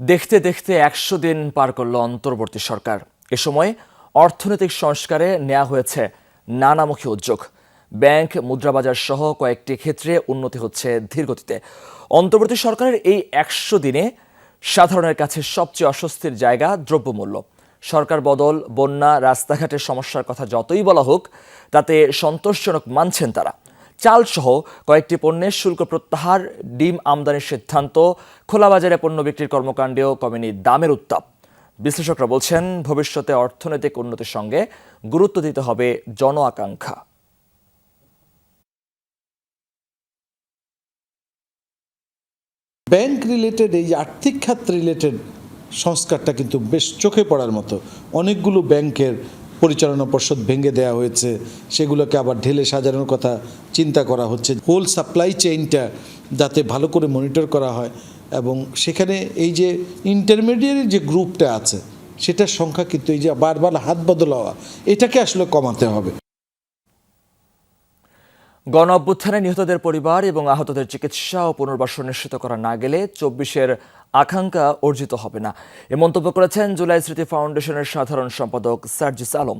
দেখতে দেখতে একশো দিন পার করল অন্তর্বর্তী সরকার। এ সময় অর্থনৈতিক সংস্কারে নেওয়া হয়েছে নানামুখী উদ্যোগ। ব্যাংক, মুদ্রাবাজার সহ কয়েকটি ক্ষেত্রে উন্নতি হচ্ছে ধীরগতিতে। অন্তর্বর্তী সরকারের এই একশো দিনে সাধারণের কাছে সবচেয়ে অস্বস্তির জায়গা দ্রব্যমূল্য। সরকার বদল, বন্যা, রাস্তাঘাটের সমস্যার কথা যতই বলা হোক, তাতে সন্তোষজনক মানছেন তারা। চালসহ কয়েকটি পণ্যের শুল্ক প্রত্যাহার, ডিম আমদানির সিদ্ধান্ত, খোলা বাজারে পণ্য বিক্রির কর্মকাণ্ডেও কমেনি দামের উত্তাপ। বিশ্লেষকরা বলছেন, ভবিষ্যতে অর্থনৈতিক উন্নতির সঙ্গে গুরুত্ব দিতে হবে জন আকাঙ্ক্ষা। ব্যাংক রিলেটেড, এই আর্থিক খাত রিলেটেড সংস্কারটা কিন্তু বেশ চোখে পড়ার মতো। অনেকগুলো ব্যাংকের পরিচালনা পর্ষদ ভেঙে দেওয়া হয়েছে। সেগুলোকে আবার ঢেলে সাজানোর কথা চিন্তা করা হচ্ছে। হোল সাপ্লাই চেইনটা যাতে ভালো করে মনিটর করা হয় এবং সেখানে এই যে ইন্টারমিডিয়েট যে গ্রুপটা আছে, সেটার সংখ্যা কিন্তু এই যে বারবার হাত বদল হওয়া এটাকে আসলে কমাতে হবে। গণ অভ্যুত্থানে নিহতদের পরিবার এবং আহতদের চিকিৎসা ও পুনর্বাসন নিশ্চিত করা না গেলে চব্বিশের আকাঙ্ক্ষা অর্জিত হবে না। এ মন্তব্য করেছেন জুলাই স্মৃতি ফাউন্ডেশনের সাধারণ সম্পাদক সার্জিস আলম।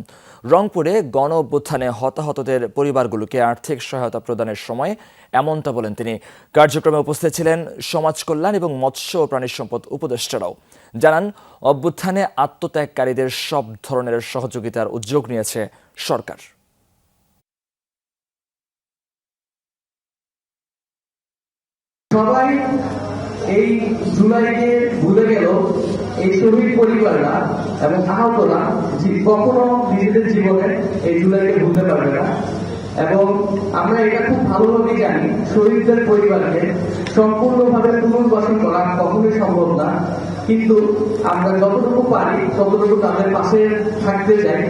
রংপুরে গণ অভ্যুত্থানে হতাহতদের পরিবারগুলোকে আর্থিক সহায়তা প্রদানের সময় এমনটা বলেন তিনি। কার্যক্রমে উপস্থিত ছিলেন সমাজ কল্যাণ এবং মৎস্য ও প্রাণী সম্পদ উপদেষ্টারাও। জানান, অভ্যুত্থানে আত্মত্যাগকারীদের সব ধরনের সহযোগিতার উদ্যোগ নিয়েছে সরকার। সবাই এই জুলাইকে ভুলে গেল এই শহীদ পরিবাররা এবং আহতরা কখনো নিজেদের জীবনে এই জুলাইকে ভুলতে পারবে না। এবং আমরা এটা খুব ভালোভাবে জানি, শহীদদের পরিবারকে সম্পূর্ণভাবে পুনর্বাসন করা কখনোই সম্ভব না। কিন্তু আমরা যতটুকু পারি, ততটুকু তাদের পাশে থাকতে চাই।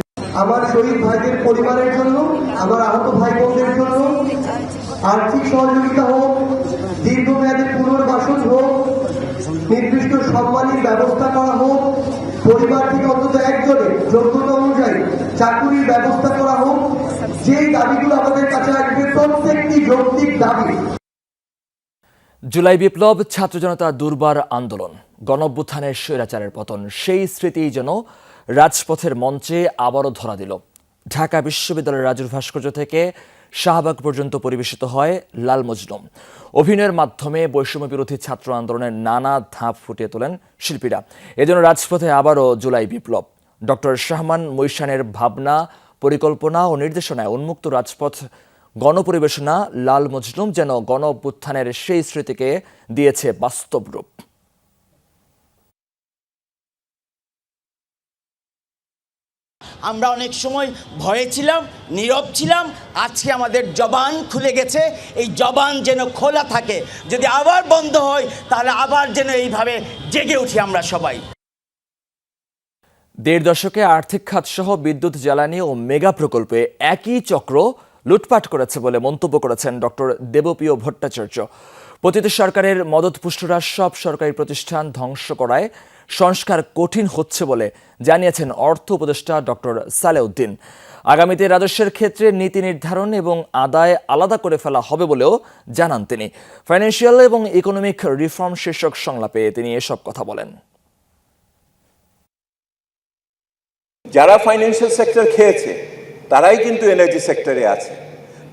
আমার শহীদ ভাইদের পরিবারের জন্য, আমার আহত ভাই বোনদের জন্য আর্থিক সহযোগিতা হোক পরিবার থেকে অন্তত একজনের যোগ্যতা অনুযায়ী চাকুরির ব্যবস্থা করা হোক। যেই দাবিগুলো আমাদের কাছে আসবে, প্রত্যেকটি যৌক্তিক দাবি। জুলাই বিপ্লব, ছাত্র জনতা দুর্বার আন্দোলন গণভ্যুত্থানের স্বৈরাচারের পতন, সেই স্মৃতি যেন রাজপথের মঞ্চে আবারও ধরা দিল। ঢাকা বিশ্ববিদ্যালয়ের রাজুর ভাস্কর্য থেকে শাহবাগ পর্যন্ত পরিবেশিত হয় লাল মজলুম। অভিনয়ের মাধ্যমে বৈষম্য বিরোধী ছাত্র আন্দোলনের নানা ধাপ ফুটিয়ে তোলেন শিল্পীরা। এজন্য রাজপথে আবারও জুলাই বিপ্লব। ডক্টর শাহমান মৈশানের ভাবনা, পরিকল্পনা ও নির্দেশনায় উন্মুক্ত রাজপথ গণপরিবেশনা লাল মজলুম যেন গণ সেই স্মৃতিকে দিয়েছে বাস্তব রূপ। আমরা অনেক সময় ভয়ে ছিলাম, নীরব ছিলাম, আজকে আমাদের জবান খুলে গেছে, এই জবান যেন খোলা থাকে। যদি আবার বন্ধ হয়, তাহলে আবার যেন এইভাবে জেগে উঠি আমরা সবাই। দেড় দশকে আর্থিক খাত সহ বিদ্যুৎ, জ্বালানি ও মেগা প্রকল্পে একই চক্র লুটপাট করেছে বলে মন্তব্য করেছেন ডক্টর দেবপ্রিয় ভট্টাচার্য। পতিত সরকারের মদতপুষ্টরা সব সরকারি প্রতিষ্ঠান ধ্বংস করায় সংস্কার কঠিন হচ্ছে বলে জানিয়েছেন অর্থ উপদেষ্টা ডক্টর সালেউদ্দিন। আগামীতে রাজস্বের ক্ষেত্রে নীতি নির্ধারণ এবং আদায় আলাদা করে ফেলা হবে বলেও জানান তিনি। ফাইন্যান্সিয়াল এবং ইকোনমিক রিফর্ম শীর্ষক সংলাপে তিনি এসব কথা বলেন। যারা ফাইন্যান্সিয়াল সেক্টর খেয়েছে, তারাই কিন্তু এনার্জি সেক্টরে আছে।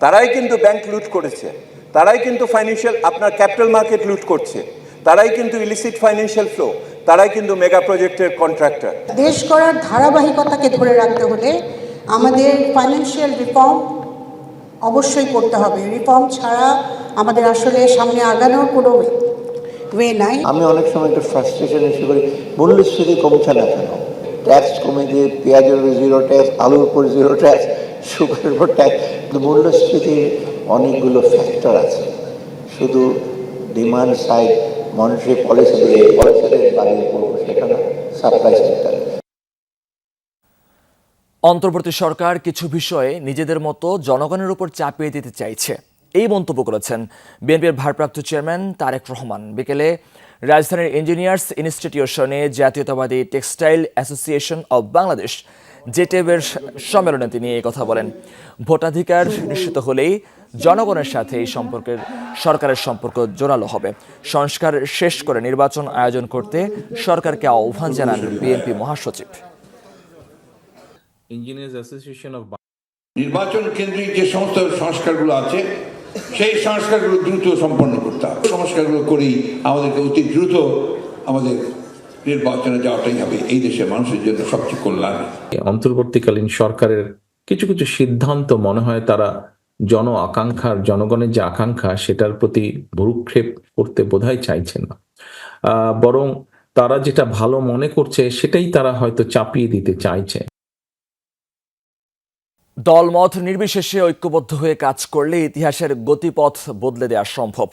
তারাই কিন্তু ব্যাংক লুট করেছে। তারাই কিন্তু ফাইন্যান্সিয়াল আপনার ক্যাপিটাল মার্কেট লুট করছে। তারাই কিন্তু ইলিসিট ফাইন্যান্সিয়াল ফ্লো তারাই কিন্তু মেগা প্রজেক্টের কন্ট্রাক্টর দেশ করার ধারাবাহিকতাকে ধরে রাখতে হলে আমাদের ফাইন্যান্সিয়াল রিফর্ম অবশ্যই করতে হবে। রিফর্ম ছাড়া আমাদের আসলে সামনে আগানোর কোনো ওয়ে নাই। আমি অনেক সময় একটু ফ্রাস্ট্রেশন এসে করি মূল্যস্ফীতি কমছে না কেন? ট্যাক্স কমে দিয়ে পেঁয়াজের উপর জিরো ট্যাক্স আলুর উপর জিরো ট্যাক্স সুগারের উপর ট্যাক্স কিন্তু মূল্যস্ফীতির অনেকগুলো ফ্যাক্টর আছে। শুধু ডিমান্ড সাইড মনিটারি পলিসি দিয়ে পলিসিতে বাড়িয়ে পড়ব সেটা না সাপ্লাই সেক্টরে অন্তর্বর্তী সরকার কিছু বিষয়ে নিজেদের মতো জনগণের উপর চাপিয়ে দিতে চাইছে। এই মন্তব্য করেছেন বিএনপির ভারপ্রাপ্ত চেয়ারম্যান তারেক রহমান। বিকেলে রাজধানীর ইঞ্জিনিয়ার্স ইনস্টিটিউশনে জাতীয়তাবাদী টেক্সটাইল অ্যাসোসিয়েশন অব বাংলাদেশ জেটেবের সম্মেলনে তিনি এই কথা বলেন। ভোটাধিকার নিশ্চিত হলেই জনগণের সাথে এই সম্পর্কের সরকারের সম্পর্ক জোরালো হবে। সংস্কার শেষ করে নির্বাচন আয়োজন করতে সরকারকে আহ্বান জানান বিএনপি মহাসচিব। Of নির্বাচন কেন্দ্রিক যে সমস্ত সংস্কারগুলো আছে সেই সংস্কারগুলো দ্রুত সম্পন্ন করতে হবে। সংস্কারগুলো করেই আমাদেরকে অতি দ্রুত আমাদের নির্বাচনে যাওয়াটাই হবে এই মানুষের জন্য সবচেয়ে কল্যাণ। অন্তর্বর্তীকালীন সরকারের কিছু কিছু সিদ্ধান্ত মনে হয় তারা জন আকাঙ্ক্ষার, জনগণের যে আকাঙ্ক্ষা সেটার প্রতি ভরুক্ষেপ করতে বোধহয় চাইছে না। বরং তারা যেটা ভালো মনে করছে সেটাই তারা হয়তো চাপিয়ে দিতে চাইছে। দলমত নির্বিশেষে ঐক্যবদ্ধ হয়ে কাজ করলে ইতিহাসের গতিপথ বদলে দেওয়া সম্ভব।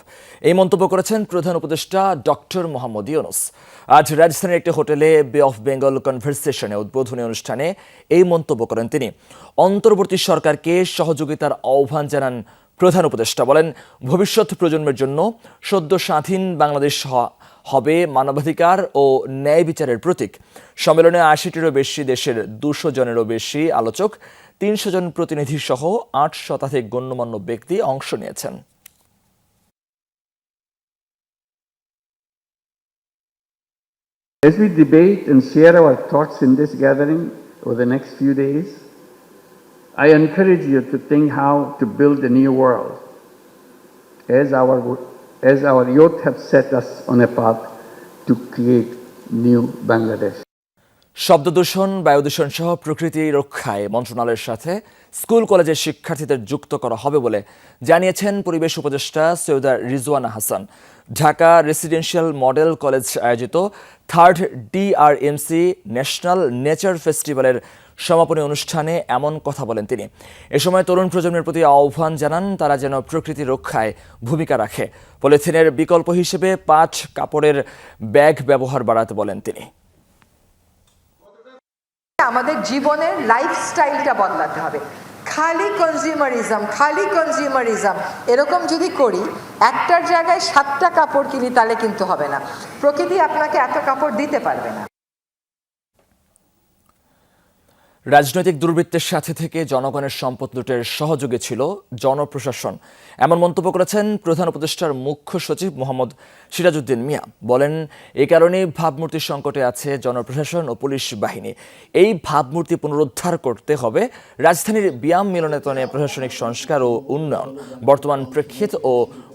এই মন্তব্য করেছেন প্রধান উপদেষ্টা ডক্টর মোহাম্মদ ইউনুস। আজ রাজধানীর একটি হোটেলে বে অফ বেঙ্গল কনভারসেশনে উদ্বোধনী অনুষ্ঠানে এই মন্তব্য করেন তিনি। অন্তর্বর্তী সরকারকে সহযোগিতার আহ্বান জানান প্রধান উপদেষ্টা। বলেন, ভবিষ্যৎ প্রজন্মের জন্য সদ্য স্বাধীন বাংলাদেশ হবে মানবাধিকার ও ন্যায় বিচারের প্রতীক। সম্মেলনে আশিটিরও বেশি দেশের দুশো জনেরও বেশি আলোচক তিনশো জন প্রতিনিধি সহ আট শতাধিক গণ্যমান্য ব্যক্তি অংশ নিয়েছেন As we debate and share our thoughts in this gathering over the next few days, I encourage you to think how to build a new world. As our, as our youth have set us on a path to create new Bangladesh. শব্দ দূষণ বায়ু দূষণ সহ প্রকৃতি রক্ষায় মন্ত্রণালয়ের সাথে school, কলেজের শিক্ষার্থীদের যুক্ত করা হবে বলে জানিয়েছেন পরিবেশ উপদেষ্টা Syeda Rizwana Hasan. Dhaka residential model college আয়োজিত থার্ড ডিআরএমসি ন্যাশনাল নেচার ফেস্টিভ্যালের সমাপনী অনুষ্ঠানে এমন কথা বলেন তিনি। এ সময় তরুণ প্রজন্মের প্রতি আহ্বান জানান, তারা যেন প্রকৃতি রক্ষায় ভূমিকা রাখে। পলিথিনের বিকল্প হিসেবে পাঁচ কাপড়ের ব্যাগ ব্যবহার বাড়াতে বলেন তিনি। আমাদের জীবনের লাইফস্টাইলটা বদলাতে হবে। খালি কনজিউমারিজম খালি কনজিউমারিজম এরকম যদি করি, একটার জায়গায় সাতটা কাপড় কিনি, তাহলে কিন্তু হবে না। প্রকৃতি আপনাকে এত কাপড় দিতে পারবে না। রাজনৈতিক দুর্বৃত্তের সাথে থেকে জনগণের সম্পদ লুটের সহযোগী ছিল জনপ্রশাসন। এমন মন্তব্য করেছেন প্রধান উপদেষ্টার মুখ্য সচিব মোহাম্মদ সিরাজউদ্দিন মিয়া। বলেন এই কারণে ভাবমূর্তি সংকটে আছে জনপ্রশাসন ও পুলিশ বাহিনী। এই ভাবমূর্তি পুনরুদ্ধার করতে হবে রাজধানীর ব্যায়াম মিলনায়তনে প্রশাসনিক সংস্কার ও উন্নয়ন। বর্তমান প্রেক্ষিত ও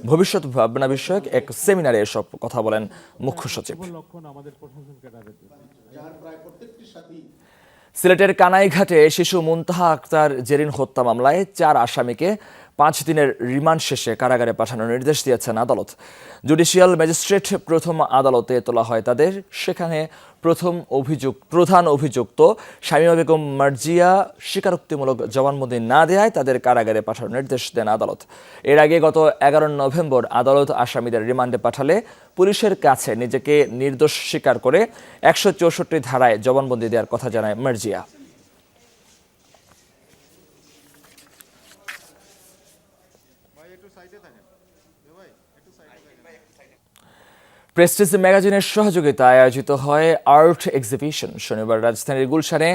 ভবিষ্যৎ ভাবনা বিষয়ক এক সেমিনারে এসব কথা বলেন মুখ্য সচিব। সিলেটের কানাইঘাটে শিশু মুনতাহা আক্তার জেরিন হত্যা মামলায় চার আসামিকে পাঁচ দিনের রিমান্ড শেষে কারাগারে পাঠানোর নির্দেশ দিয়েছেন আদালত। জুডিশিয়াল ম্যাজিস্ট্রেট প্রথম আদালতে তোলা হয় তাদের। সেখানে প্রথম অভিযোগ প্রধান অভিযুক্ত শামীমা বেগম মার্জিয়া স্বীকারোক্তিমূলক জবানবন্দি না দেয় তাদের কারাগারে পাঠানোর নির্দেশ দেন আদালত। এর আগে গত এগারো নভেম্বর আদালত আসামিদের রিমান্ডে পাঠালে পুলিশের কাছে নিজেকে নির্দোষ স্বীকার করে একশো চৌষট্টি ধারায় জবানবন্দি দেওয়ার কথা জানায় মার্জিয়া। প্রেস্টিজ ম্যাগাজিনের সহযোগিতায় আয়োজিত হয় আর্ট এক্সিবিশন। শনিবার রাজধানীর গুলশানে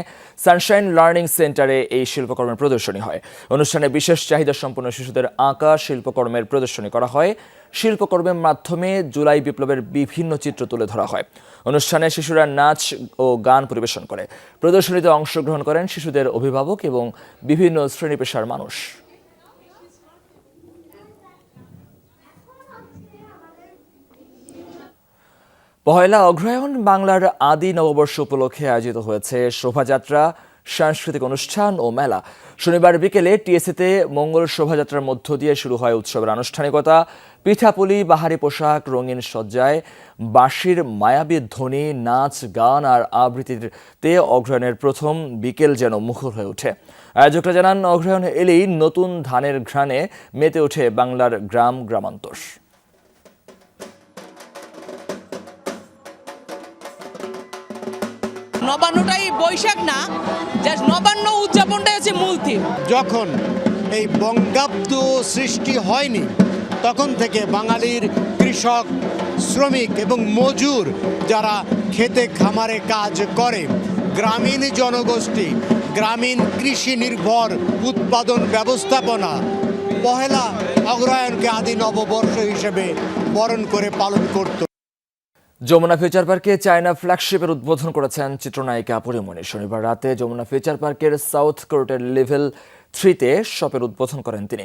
সানশাইন লার্নিং সেন্টারে এই শিল্পকর্মের প্রদর্শনী হয়। অনুষ্ঠানে বিশেষ চাহিদা সম্পন্ন শিশুদের আঁকা, শিল্পকর্মের প্রদর্শনী করা হয়। শিল্পকর্মের মাধ্যমে জুলাই বিপ্লবের বিভিন্ন চিত্র তুলে ধরা হয়। অনুষ্ঠানে শিশুরা নাচ ও গান পরিবেশন করে। প্রদর্শনীতে অংশগ্রহণ করেন শিশুদের অভিভাবক এবং বিভিন্ন শ্রেণি পেশার মানুষ। পহেলা অগ্রহায়ণ বাংলার আদি নববর্ষ উপলক্ষে আয়োজিত হয়েছে শোভাযাত্রা, সাংস্কৃতিক অনুষ্ঠান ও মেলা। শনিবার বিকেলে টিএসিতে মঙ্গল শোভাযাত্রার মধ্য দিয়ে শুরু হয় উৎসবের আনুষ্ঠানিকতা। পিঠাপুলি, বাহারি পোশাক, রঙিন সজ্জায় বাঁশির মায়াবী ধ্বনি, নাচ, গান আর আবৃত্তিতে অগ্রহায়ণের প্রথম বিকেল যেন মুখর হয়ে ওঠে। আয়োজকরা জানান, অগ্রহায়ণ এলেই নতুন ধানের ঘ্রাণে মেতে ওঠে বাংলার গ্রাম, গ্রামান্তর। নবান্নটাই বৈশাখ না, জাস্ট নবান্ন উদযাপনটাই হচ্ছে মূল থিম যখন এই বঙ্গাব্দ সৃষ্টি হয়নি, তখন থেকে বাঙালির কৃষক, শ্রমিক এবং মজুর যারা খেতে খামারে কাজ করে, গ্রামীণ জনগোষ্ঠী, গ্রামীণ কৃষি নির্ভর উৎপাদন ব্যবস্থাপনা, পহেলা অগ্রহায়ণকে আদি নববর্ষ হিসেবে বরণ করে পালন করত। যমুনা ফিউচার পার্কে চায়না ফ্ল্যাগশিপের উদ্বোধন করেছেন চিত্রনায়িকা পরিমণি। শনিবার রাতে যমুনা ফিউচার পার্কের সাউথ কোর্টের লেভেল থ্রিতে শপের উদ্বোধন করেন তিনি।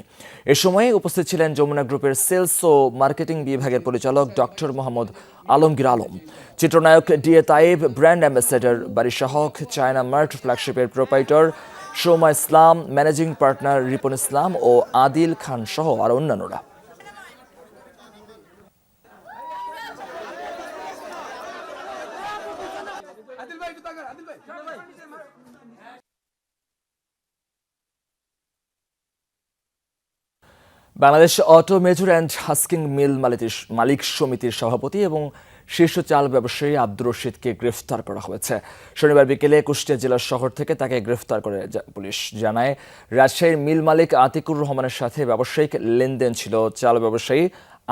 এ সময় উপস্থিত ছিলেন যমুনা গ্রুপের সেলস ও মার্কেটিং বিভাগের পরিচালক ডক্টর মোহাম্মদ আলমগীর আলম। চিত্রনায়ক D A Tayeb, brand ambassador Barisha Haque, China mart ফ্ল্যাগশিপের proprietor Soma Islam, managing partner Ripon Islam ও আদিল খান সহ আরও অন্যান্যরা। Bangladesh auto, major and husking mill মালিক সমিতির সভাপতি এবং শীর্ষ চাল ব্যবসায়ী আব্দুর রশিদকে গ্রেফতার করা হয়েছে। শনিবার বিকেলে কুষ্টিয়া জেলার শহর থেকে তাকে গ্রেফতার করে পুলিশ জানায়। রাজশাহীর মিল মালিক আতিকুর রহমানের সাথে ব্যবসায়িক লেনদেন ছিল চাল ব্যবসায়ী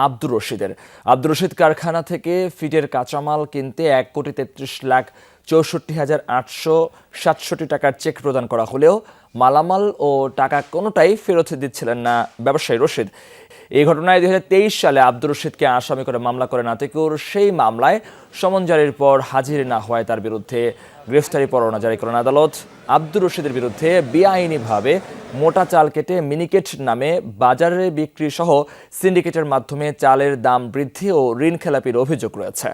আব্দুর রশিদের। আব্দুর রশিদ কারখানা থেকে ফিটের কাঁচামাল কিনতে এক কোটি তেত্রিশ লাখ চৌষট্টি হাজার আটশো সাতষট্টি টাকার চেক প্রদান করা হলেও মালামাল ও টাকা কোনোটাই ফেরত দিচ্ছিলেন না ব্যবসায়ী রশিদ। এই ঘটনায় দুই হাজার তেইশ সালে আব্দুর রশিদকে আসামি করে মামলা করেন আতিকুর। সেই মামলায় সমন জারির পর হাজির না হওয়ায় তার বিরুদ্ধে গ্রেফতারি পরোয়ানা জারি করেন আদালত। আব্দুর রশিদের বিরুদ্ধে বেআইনিভাবে মোটা চাল কেটে মিনিকেট নামে বাজারে বিক্রি সহ সিন্ডিকেটের মাধ্যমে চালের দাম বৃদ্ধি ও ঋণ খেলাপির অভিযোগ রয়েছে।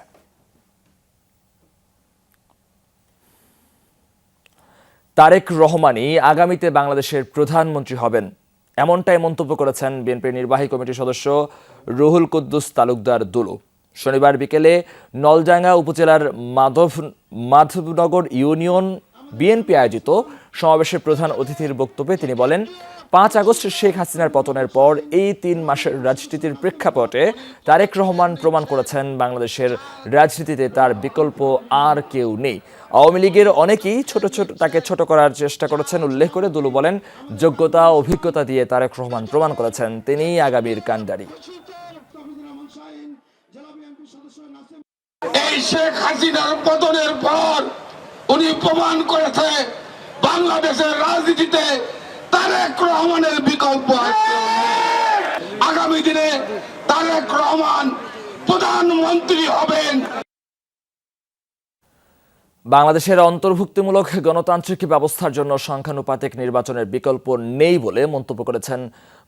তারেক রহমানই আগামীতে বাংলাদেশের প্রধানমন্ত্রী হবেন। এমনটাই মন্তব্য করেছেন বিএনপির নির্বাহী কমিটির সদস্য রুহুল কুদ্দুস তালুকদার দুলু। শনিবার বিকেলে নলডাঙ্গা উপজেলার মাধব, মাধবনগর ইউনিয়ন বিএনপি আয়োজিত সমাবেশের প্রধান অতিথির বক্তব্যে তিনি বলেন পাঁচ আগস্ট শেখ হাসিনার পতনের পর এই তিন মাসের রাজনীতির প্রেক্ষাপটে তারেক রহমান প্রমাণ করেছেন বাংলাদেশের রাজনীতিতে তার বিকল্প আর কেউ নেই। আওয়ামী লীগের অনেকেই ছোট ছোট, তাকে ছোট করার চেষ্টা করেছেন, উল্লেখ করে দুলু বলেন, যোগ্যতা, অভিজ্ঞতা দিয়ে তারেক রহমান প্রমাণ করেছেন, তিনিই আগামীর কান্ডারি শেখ হাসিনার পতনের পর উনি প্রমাণ করেছে বাংলাদেশের রাজনীতিতে তারেক রহমানের বিকল্প আগামী দিনে তারেক রহমান প্রধানমন্ত্রী হবেন। বাংলাদেশের অন্তর্ভুক্তিমূলক গণতান্ত্রিক ব্যবস্থার জন্য সংখ্যানুপাতিক নির্বাচনের বিকল্প নেই বলে মন্তব্য করেছেন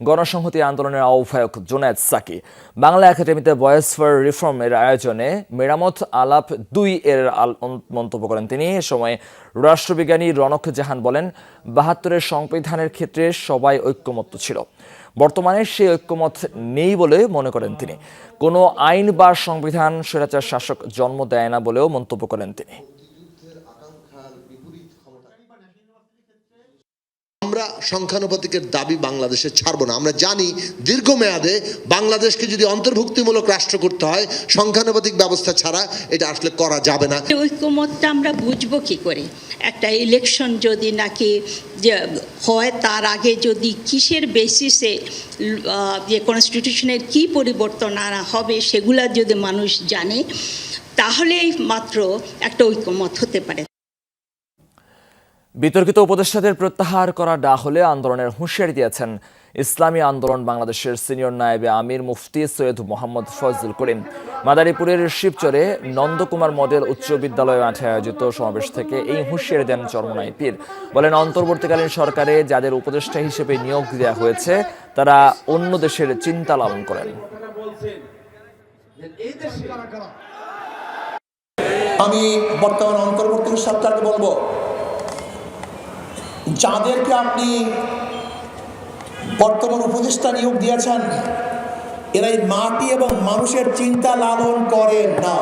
গণসংহতি আন্দোলনের আহ্বায়ক জোনায়েদ সাকি। বাংলা একাডেমিতে ভয়েস ফর রিফর্ম এর আয়োজনে মেরামত আলাপ দুই এর মন্তব্য করেন তিনি। এ সময় রাষ্ট্রবিজ্ঞানী রনক জাহান বলেন, বাহাত্তরের সংবিধানের ক্ষেত্রে সবাই ঐক্যমত্য ছিল। বর্তমানে সেই ঐক্যমত নেই বলে মনে করেন তিনি। কোনো আইন বা সংবিধান স্বৈরাচার শাসক জন্ম দেয় না বলেও মন্তব্য করেন তিনি। আমরা সংখ্যানুপাতিকের দাবি বাংলাদেশে ছাড়ব না। আমরা জানি দীর্ঘমেয়াদে বাংলাদেশকে যদি অন্তর্ভুক্তিমূলক রাষ্ট্র করতে হয়, সংখ্যানুপাতিক ব্যবস্থা ছাড়া এটা আসলে করা যাবে না। ঐক্যমতটা আমরা বুঝব কি করে? একটা ইলেকশন যদি নাকি হয়, তার আগে যদি কিসের বেসিসে যে কনস্টিটিউশনের কি পরিবর্তন আনা হবে, সেগুলা যদি মানুষ জানে, তাহলেই মাত্র একটা ঐক্যমত হতে পারে। বিতর্কিত উপদেষ্টাদের প্রত্যাহার করা না হলে আন্দোলনের হুঁশিয়ারি দিয়েছেন ইসলামী আন্দোলন বাংলাদেশের সিনিয়র নায়েবে আমির মুফতি সৈয়দ মোহাম্মদ ফজল করিম। মাদারীপুরের শিবচরে নন্দকুমার মডেল উচ্চ বিদ্যালয় মাঠে আয়োজিত সমাবেশ থেকে এই হুঁশিয়ারি দেন চরমনাই পীর। বলেন, অন্তর্বর্তীকালীন সরকারে যাদের উপদেষ্টা হিসেবে নিয়োগ দেওয়া হয়েছে, তারা অন্য দেশের চিন্তা লালন করেন। আমি বর্তমান অন্তর্বর্তী সরকারকে বলব যাদেরকে আপনি বর্তমান উপদেষ্টা নিয়োগ দিয়েছেন এরা এই মাটি এবং মানুষের চিন্তা লালন করে না।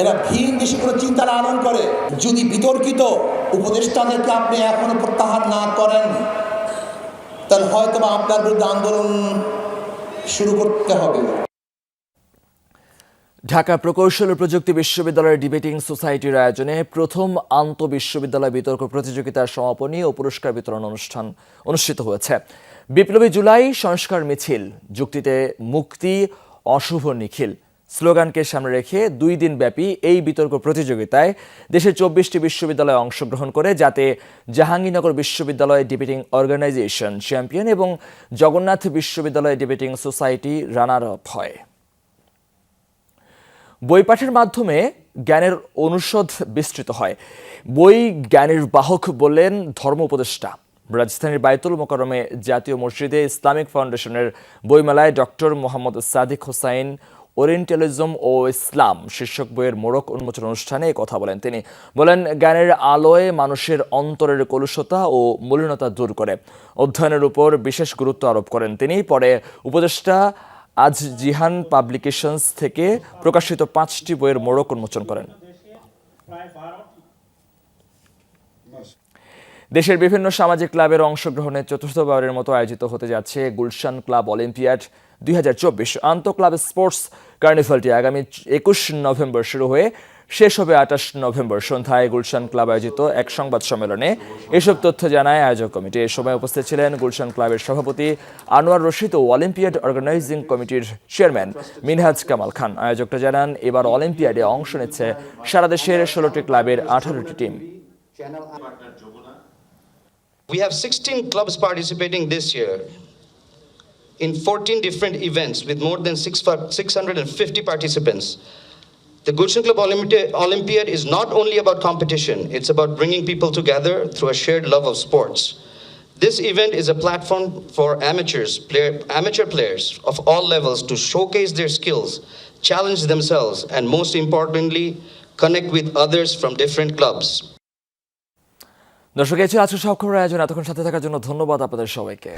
এরা ভিন দেশে কোনো চিন্তা লালন করে। যদি বিতর্কিত উপদেষ্টাদেরকে আপনি এখনও প্রত্যাহার না করেন, তাহলে হয়তো আপনার বিরুদ্ধে আন্দোলন শুরু করতে হবে। ঢাকা প্রকৌশল ও প্রযুক্তি বিশ্ববিদ্যালয়ের ডিবেটিং সোসাইটির আয়োজনে প্রথম আন্ত বিশ্ববিদ্যালয় বিতর্ক প্রতিযোগিতার সমাপনী ও পুরস্কার বিতরণ অনুষ্ঠান অনুষ্ঠিত হয়েছে। বিপ্লবী জুলাই, সংস্কার মিছিল, যুক্তিতে মুক্তি, অশুভ নিখিল। স্লোগানকে সামনে রেখে দুই দিন ব্যাপী এই বিতর্ক প্রতিযোগিতায় দেশের চব্বিশটি বিশ্ববিদ্যালয়ে অংশগ্রহণ করে, যাতে জাহাঙ্গীরনগর বিশ্ববিদ্যালয় ডিবেটিং অর্গানাইজেশন চ্যাম্পিয়ন এবং জগন্নাথ বিশ্ববিদ্যালয় ডিবেটিং সোসাইটি রানার আপ হয়। বই পাঠের মাধ্যমে জ্ঞানের অনুষদ বিস্তৃত হয়। বই জ্ঞানের বাহক বললেন ধর্ম উপদেষ্টা। রাজধানীর বায়তুল মোকারমে জাতীয় মসজিদে ইসলামিক ফাউন্ডেশনের বইমেলায় ডক্টর মোহাম্মদ সাদিক হোসাইন, ওরিয়েন্টালিজম ও ইসলাম শীর্ষক বইয়ের মোড়ক উন্মোচন অনুষ্ঠানে কথা বলেন। তিনি বলেন, জ্ঞানের আলোয় মানুষের অন্তরের কলুষতা ও মলিনতা দূর করে। অধ্যয়নের উপর বিশেষ গুরুত্ব আরোপ করেন তিনি। পরে উপদেষ্টা আজ জিহান পাবলিকেশনস থেকে প্রকাশিত পাঁচটি বইয়ের মোড়ক উন্মোচন করেন। দেশের বিভিন্ন সামাজিক ক্লাবের অংশগ্রহণে চতুর্থবারের মতো আয়োজিত হতে যাচ্ছে গুলশান ক্লাব অলিম্পিয়াড দুই হাজার চব্বিশ। আন্তঃ ক্লাব স্পোর্টস কার্নিভালটি আগামী একুশ নভেম্বর শুরু হয়ে শেষ হবে আঠাশ নভেম্বর সন্ধ্যায় গুলশান ক্লাব আয়োজিত এক সংবাদ সম্মেলনে এসব তথ্য জানায় আয়োজক কমিটি। এ সময় উপস্থিত ছিলেন গুলশান ক্লাবের সভাপতি আনোয়ার রশিদ ও অলিম্পিয়াড অর্গানাইজিং কমিটির চেয়ারম্যান মিনহাজ কামাল খান। আয়োজকরা জানান, এবার অলিম্পিয়াডে অংশ নিচ্ছে সারা দেশের ষোলোটি ক্লাবের আঠারোটি team. We have 16 clubs participating this year in 14 different events with more than 650 participants. The Gulshan Club Olympi- Olympiad is not only about competition, it's about bringing people together through a shared love of sports. This event is a platform for amateurs, player, amateur players of all levels to showcase their skills, challenge themselves, and most importantly, connect with others from different clubs. দর্শক এই ছিল আজকে সব খবর আয়োজন এতক্ষণ সাথে থাকার জন্য ধন্যবাদ আপনাদের সবাইকে